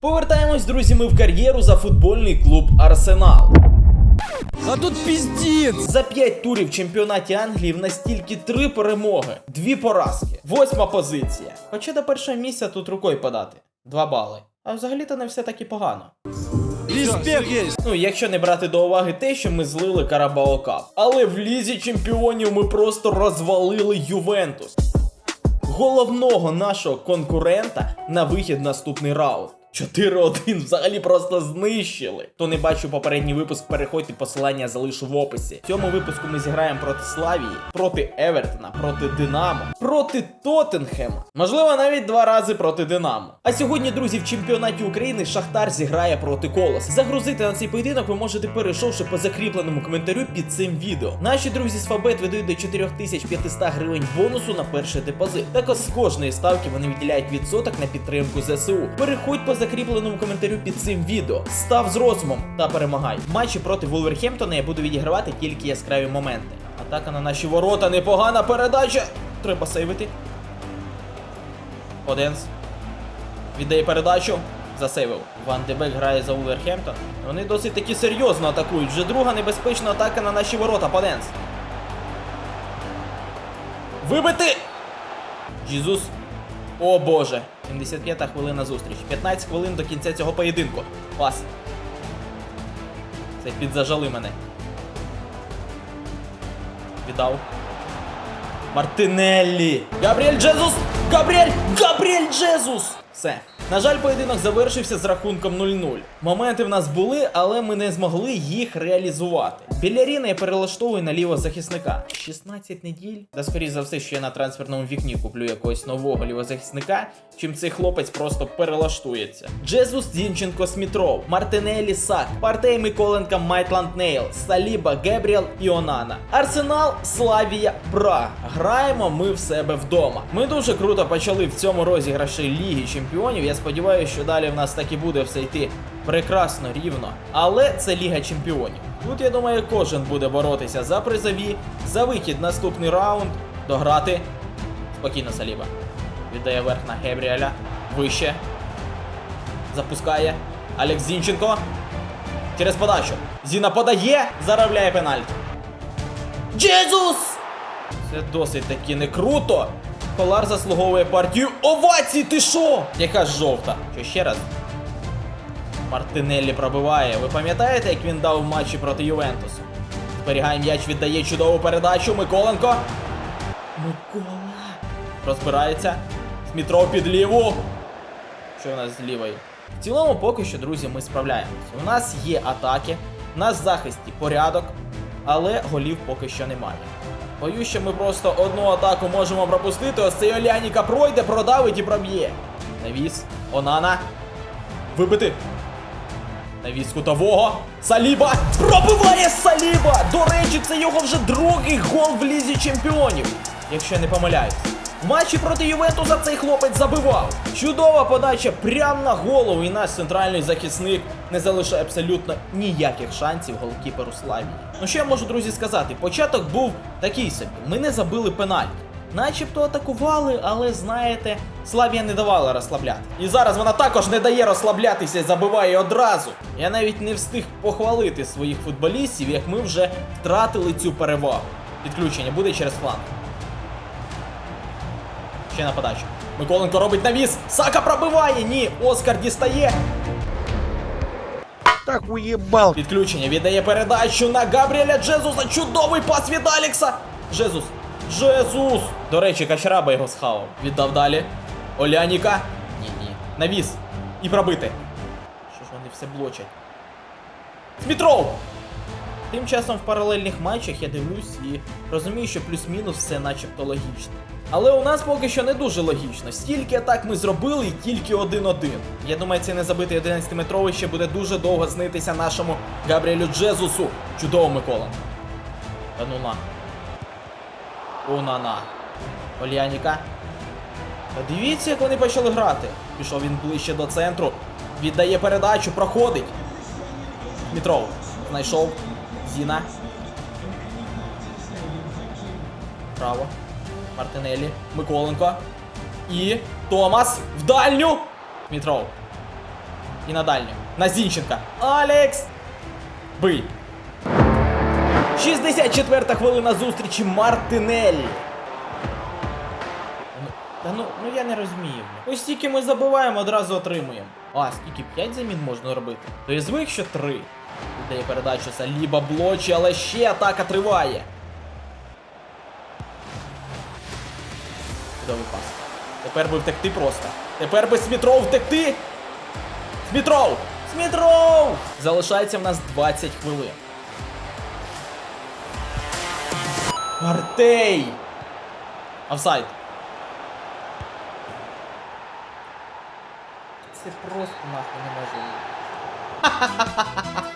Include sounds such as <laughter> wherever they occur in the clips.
Повертаємось, друзі, ми в кар'єру за футбольний клуб Арсенал. А тут пиздец! За 5 турів в чемпіонаті Англії в нас тільки 3 перемоги, 2 поразки, восьма позиція. Хоча до першого місця тут рукою подати. 2 бали. А взагалі-то не все так і погано. Респект! Ну, якщо не брати до уваги те, що ми злили Карабао Кап. Але в лізі чемпіонів ми просто розвалили Ювентус. Головного нашого конкурента на вихід наступний раунд. 4-1 взагалі просто знищили. Хто не бачив попередній випуск, переходьте, посилання залишу в описі. В цьому випуску ми зіграємо проти Славії, проти Евертона, проти Динамо, проти Тоттенхема. Можливо, навіть два рази проти Динамо. А сьогодні, друзі, в чемпіонаті України Шахтар зіграє проти Колос. Загрузити на цей поєдинок ви можете перейшовши по закріпленому коментарю під цим відео. Наші друзі з Фабет видають до 4500 гривень бонусу на перший депозит. Також з кожної ставки вони виділяють відсоток на підтримку ЗСУ. Переходь по закріпленому коментарю під цим відео. Став з розумом та перемагай. Матчі проти Вулверхемптона я буду відігравати тільки яскраві моменти. Атака на наші ворота, непогана передача. Треба сейвити. Оденс. Віддає передачу. Засейвив. Ван Дебек грає за Вулверхемптон. Вони досить таки серйозно атакують. Вже друга небезпечна атака на наші ворота. Поденс. Вибити! Джізус. О боже. 75-та хвилина зустріч. 15 хвилин до кінця цього поєдинку. Пас. Це підзажали мене. Віддав. Мартинеллі. Габріель Джезус! Габріель! Габріель Джезус! Все. На жаль, поєдинок завершився з рахунком 0-0. Моменти в нас були, але ми не змогли їх реалізувати. Біляріна я перелаштовую на лівого захисника. 16 неділь. Та скоріш за все, що я на трансферному вікні куплю якогось нового лівозахисника, чим цей хлопець просто перелаштується. Джезус Зінченко Смітров, Мартинелі Сак, Партей Миколенка Майтланд Нейл, Саліба Гебріел і Онана. Арсенал Славія Бра. Граємо ми в себе вдома. Ми дуже круто почали в цьому розіграші Ліги Чемпіонів. Я сподіваюся, що далі в нас так і буде все йти прекрасно, рівно. Але це Ліга Чемпіонів. Тут я думаю, кожен буде боротися за призові, за вихід наступний раунд, дограти. Спокійно, Саліба. Віддає верх на Гебріеля. Вище. Запускає. Алекс Зінченко. Через подачу. Зіна подає. Заробляє пенальті. Джезус! Це досить таки не круто. Колар заслуговує партію. Овації, ти що? Яка жовта? Що ще раз? Мартинеллі пробиває. Ви пам'ятаєте, як він дав в матчі проти Ювентусу? Зберігає м'яч, віддає чудову передачу. Миколенко. Микола. Розбирається. Смітров під ліву. Що у нас з лівою? В цілому, поки що, друзі, ми справляємося. У нас є атаки, у нас в захисті порядок, але голів поки що немає. Боюсь, що ми просто одну атаку можемо пропустити. Ось цей Оляніка пройде, продавить і проб'є. Навіс. Онана. Вибити. Навіс кутового. Саліба! Пробиває Саліба! До речі, це його вже другий гол в лізі чемпіонів, якщо я не помиляюсь. В матчі проти Ювентуса цей хлопець забивав. Чудова подача прямо на голову, і наш центральний захисник не залишає абсолютно ніяких шансів голкіперу Славії. Ну що я можу, друзі, сказати? Початок був такий собі. Ми не забили пенальті. Начебто атакували, але знаєте, Славія не давала розслабляти. І зараз вона також не дає розслаблятися і забиває одразу. Я навіть не встиг похвалити своїх футболістів, як ми вже втратили цю перевагу. Підключення буде через фланг. Ще на подачу. Миколенко робить навіс. Сака пробиває. Ні, Оскар дістає. Так уебал. Підключення віддає передачу на Габріеля Джезуса. Чудовий пас від Алекса. Джезус. Джезус. До речі, Качараба його схавав. Віддав далі. Оляніка. Ні, ні. Навіс. І пробити. Що ж вони все блочать? Смітров! Тим часом в паралельних матчах я дивлюсь і розумію, що плюс-мінус все начебто логічно. Але у нас поки що не дуже логічно. Стільки атак ми зробили і тільки один-один. Я думаю, цей незабитий 11-метровий ще буде дуже довго знитися нашому Габріелю Джезусу. Чудово, Микола. Та ну на. Унана. Ольяніка. Та дивіться, як вони почали грати. Пішов він ближче до центру. Віддає передачу, проходить. Дмитров. Знайшов. Зіна. Право. Мартинелі. Миколенко. І. Томас. В дальню. Дмитров. І на дальню. На Зінченка. Алекс! Бий. 64-та хвилина зустрічі Мартинеллі. Та ну, ну я не розумію. Ось стільки ми забуваємо, одразу отримуємо. А, скільки 5 замін можна робити? То я звик, що 3. Віддає передачу Саліба блочі, але ще атака триває. Чудовий пас. Тепер би втекти просто. Тепер би Смітров втекти. Смітров! Смітров! Залишається в нас 20 хвилин. Артей! Офсайд. Це просто нахуй не може. <laughs>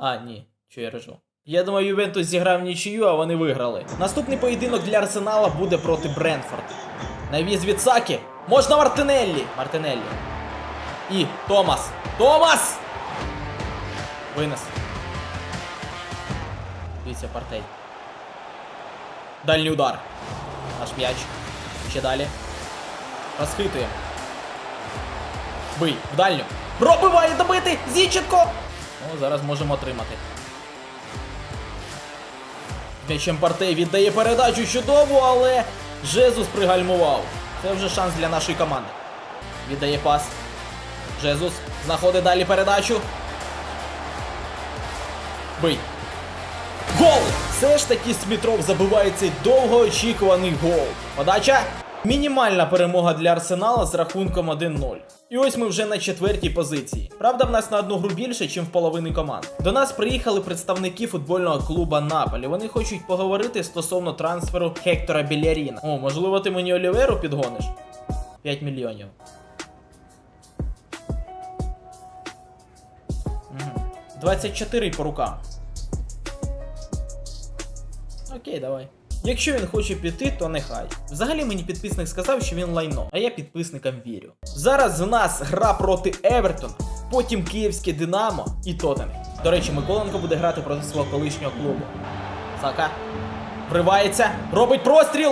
А, ні, що я режу. Я думаю, Ювентус зіграв нічию, а вони виграли. Наступний поєдинок для Арсенала буде проти Бренфорда. Навіз від Сакі. Можна Мартинеллі. Мартинеллі. І Томас. Томас! Винес. Дивіться, партей. Дальній удар. Наш м'яч. Ще далі. Розхитуємо. Бий, в дальню. Пробиває добити! Зіченко! Ну, зараз можемо отримати. М'ячем партей віддає передачу чудову, але Жезус пригальмував. Це вже шанс для нашої команди. Віддає пас. Жезус знаходить далі передачу. Бий. Гол! Все ж таки Смітров забиває цей довгоочікуваний гол. Подача. Мінімальна перемога для Арсенала з рахунком 1-0. І ось ми вже на четвертій позиції. Правда, в нас на одну гру більше, ніж в половини команд. До нас приїхали представники футбольного клуба Наполі. Вони хочуть поговорити стосовно трансферу Хектора Біляріна. О, можливо, ти мені Оліверу підгониш? 5 мільйонів. Угу. 24 по рукам. Окей, давай. Якщо він хоче піти, то нехай. Взагалі мені підписник сказав, що він лайно, а я підписникам вірю. Зараз в нас гра проти Евертона, потім Київське Динамо і Тоттенхем. До речі, Миколенко буде грати проти свого колишнього клубу. Сака. Вривається, робить простріл.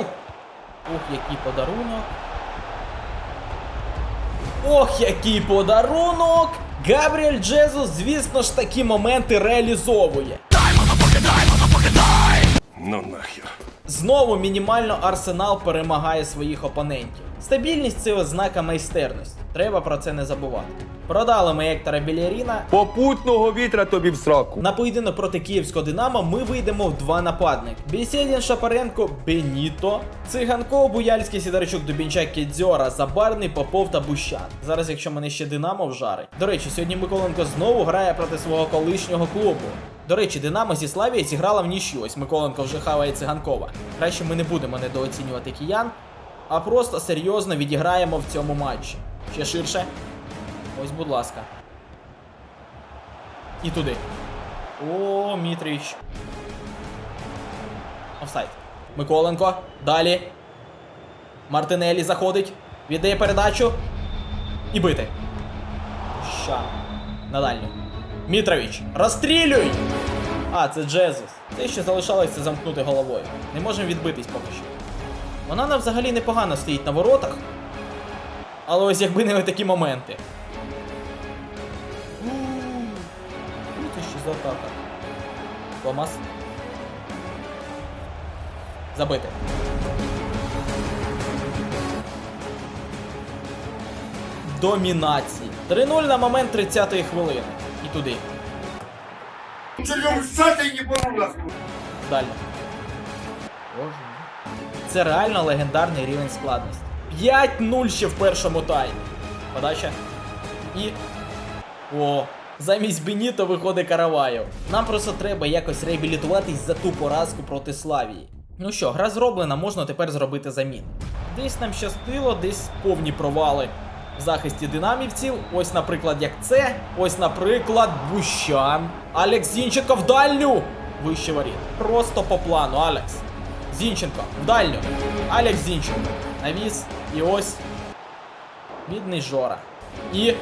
Ох, який подарунок. Ох, який подарунок! Габріель Джезус, звісно ж, такі моменти реалізовує. Ну нахер. Знову мінімально Арсенал перемагає своїх опонентів. Стабільність це ознака майстерності. Треба про це не забувати. Продали ми Ектора Біляріна. Попутного вітра тобі в сраку. На поєдинок проти київського Динамо ми вийдемо в два нападники: Бєсєдін, Шапаренко, Беніто, Циганков, Буяльський, Сідорчук, Дубінчак, Кідзьора, Забарний, Попов та Бущан. Зараз, якщо мене ще Динамо вжарить. До речі, сьогодні Миколенко знову грає проти свого колишнього клубу. До речі, Динамо зі Славії зіграла в нічю. Ось Миколенко вже хаває циганкова. Краще ми не будемо недооцінювати киян, а просто серйозно відіграємо в цьому матчі. Ще ширше. Ось, будь ласка. І туди. О, Мітрич. Офсайд. Миколенко. Далі. Мартинелі заходить. Віддає передачу. І бити. Ща. На дальню. Мітрович. Розстрілюй! А, це Джезус. Те, що залишалося замкнути головою. Не можемо відбитись поки що. Вона нам взагалі непогано стоїть на воротах. Але ось якби не такі моменти. Ну, це що за атака? Томас. Забити. Домінації. 3-0 на момент 30-ї хвилини. І туди. Далі. Боже. Це реально легендарний рівень складності. 5-0 ще в першому таймі. Подача. І. О, замість Беніто виходить Караваєв. Нам просто треба якось реабілітуватись за ту поразку проти Славії. Ну що, гра зроблена, можна тепер зробити заміни. Десь нам щастило, десь повні провали в захисті динамівців. Ось, наприклад, як це. Ось, наприклад, Бущан. Алекс Зінченко в дальню! Вище воріт. Просто по плану, Алекс. Зінченко в дальню. Алекс Зінченко. Навіс. І ось. Бідний Жора. І.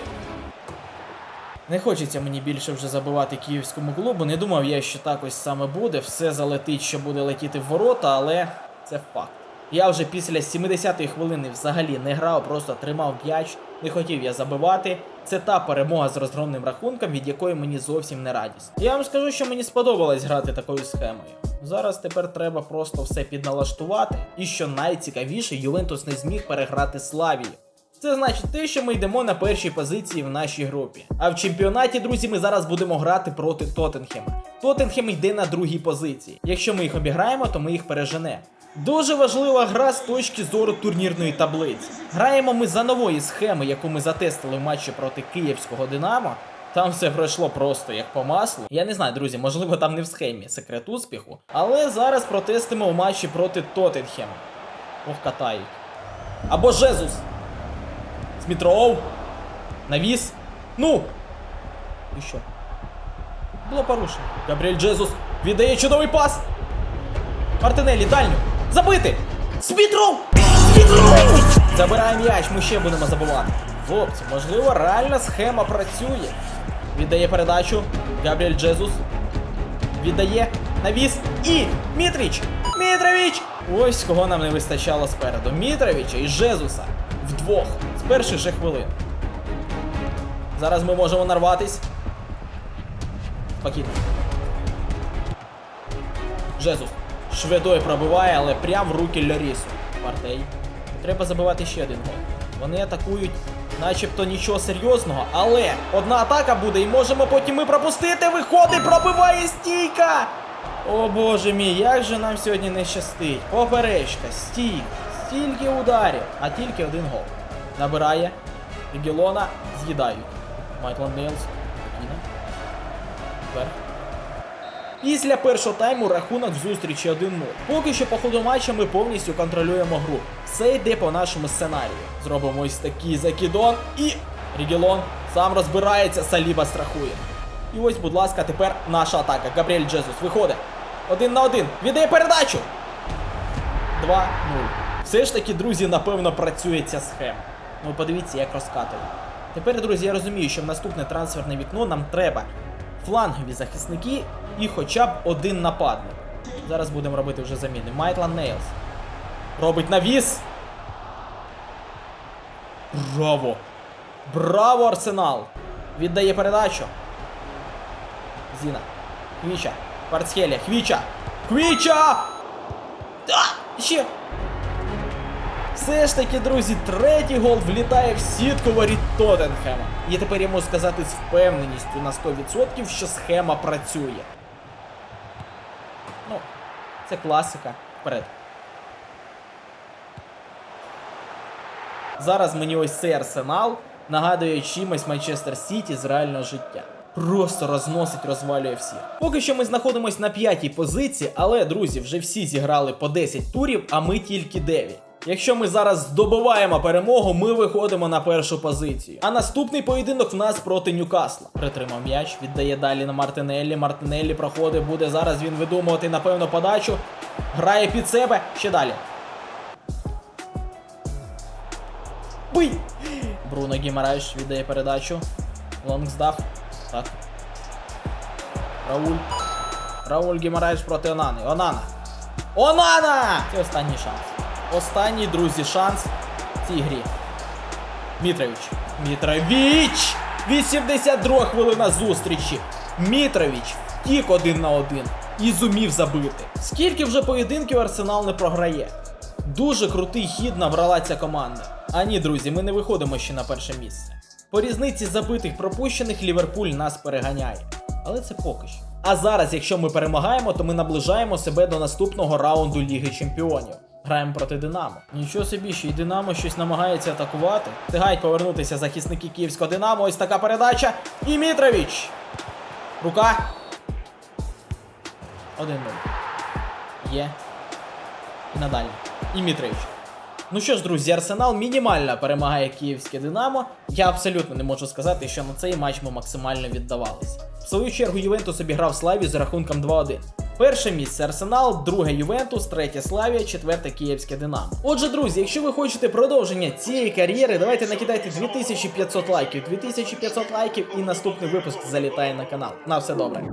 Не хочеться мені більше вже забивати київському клубу. Не думав я, що так ось саме буде. Все залетить, що буде летіти в ворота, але це факт. Я вже після 70-ї хвилини взагалі не грав, просто тримав м'яч. Не хотів я забивати. Це та перемога з розгромним рахунком, від якої мені зовсім не радість. Я вам скажу, що мені сподобалось грати такою схемою. Зараз тепер треба просто все підналаштувати, і що найцікавіше, Ювентус не зміг переграти Славію. Це значить те, що ми йдемо на першій позиції в нашій групі. А в чемпіонаті, друзі, ми зараз будемо грати проти Тоттенхема. Тоттенхем йде на другій позиції. Якщо ми їх обіграємо, то ми їх переженемо. Дуже важлива гра з точки зору турнірної таблиці. Граємо ми за нової схеми, яку ми затестили в матчі проти київського Динамо. Там все пройшло просто як по маслу. Я не знаю, друзі, можливо, там не в схемі секрет успіху. Але зараз протестимо в матчі проти Тоттенхема. Ох, катають. Або Жезус. Смітроу. Навіс. Ну. І що? Було порушено. Габріель Джезус віддає чудовий пас. Мартинелі, дальню. Забити! Смітроу! Смітроу! Забирає м'яч, ми ще будемо забувати. Хлопці, можливо, реальна схема працює. Віддає передачу. Габріель Джезус. Віддає навіс і Мітріч! Мітрович! Ось кого нам не вистачало спереду. Мітровича і Жезуса. Вдвох. Перших же хвилин. Зараз ми можемо нарватись. Спокійно. Жезус. Шведою пробиває, але прям в руки Льорісу. Партей. Треба забивати ще один гол. Вони атакують, начебто нічого серйозного, але одна атака буде і можемо потім ми пропустити. Виходить, пробиває стійка! О боже мій, як же нам сьогодні не щастить. Поперечка, стійка, стільки ударів, а тільки один гол. Набирає. Регілона з'їдають. Майкланд Нейлс. Вверх. Після першого тайму рахунок зустрічі 1-0. Поки що по ходу матча ми повністю контролюємо гру. Все йде по нашому сценарію. Зробимо ось такий закидон і. Регілон сам розбирається, Саліба страхує. І ось, будь ласка, тепер наша атака. Габріель Джезус виходить. Один на один. Віддає передачу. 2-0. Все ж таки, друзі, напевно, працює ця схема. Ну, подивіться, як розкатує. Тепер, друзі, я розумію, що в наступне трансферне вікно нам треба флангові захисники і хоча б один нападник. Зараз будемо робити вже заміни. Майтлан Нейлс. Робить навіс. Браво! Браво, Арсенал! Віддає передачу. Зіна. Хвіча. Кварцхелія. Хвіча. Хвіча! А! Ще. Все ж таки, друзі, третій гол влітає в сітку воріт Тоттенхема. І тепер я можу сказати з впевненістю на 100%, що схема працює. Ну, це класика. Вперед. Зараз мені ось цей арсенал нагадує чимось Манчестер Сіті з реального життя. Просто розносить, розвалює всіх. Поки що ми знаходимось на п'ятій позиції, але друзі, вже всі зіграли по 10 турів, а ми тільки 9. Якщо ми зараз здобуваємо перемогу, ми виходимо на першу позицію. А наступний поєдинок в нас проти Ньюкасла. Притримав м'яч, віддає далі на Мартинеллі. Мартинеллі проходить, буде зараз він видумувати, напевно, подачу. Грає під себе. Ще далі. Бий! Бруно Гімареш віддає передачу. Лонгсдав. Так. Рауль. Рауль Гімареш проти Онани. Онана. Онана! Це останній шанс. Останній, друзі, шанс в цій грі. Мітрович. Мітрович! 82 хвилина зустрічі. Мітрович втік один на один і зумів забити. Скільки вже поєдинків Арсенал не програє? Дуже крутий хід набрала ця команда. А ні, друзі, ми не виходимо ще на перше місце. По різниці забитих пропущених Ліверпуль нас переганяє. Але це поки що. А зараз, якщо ми перемагаємо, то ми наближаємо себе до наступного раунду Ліги Чемпіонів. Граємо проти Динамо. Нічого собі, що і Динамо щось намагається атакувати. Встигають повернутися захисники київського Динамо. Ось така передача. І Мітрович. Рука. 1-0. Є. І надалі. І Мітрович. Ну що ж, друзі, Арсенал мінімально перемагає київське Динамо. Я абсолютно не можу сказати, що на цей матч ми максимально віддавалися. В свою чергу Ювентус обіграв Славію з рахунком 2-1. Перше місце Арсенал, друге Ювентус, третє Славія, четверте Київське Динамо. Отже, друзі, якщо ви хочете продовження цієї кар'єри, давайте накидайте 2500 лайків. 2500 лайків і наступний випуск залітає на канал. На все добре.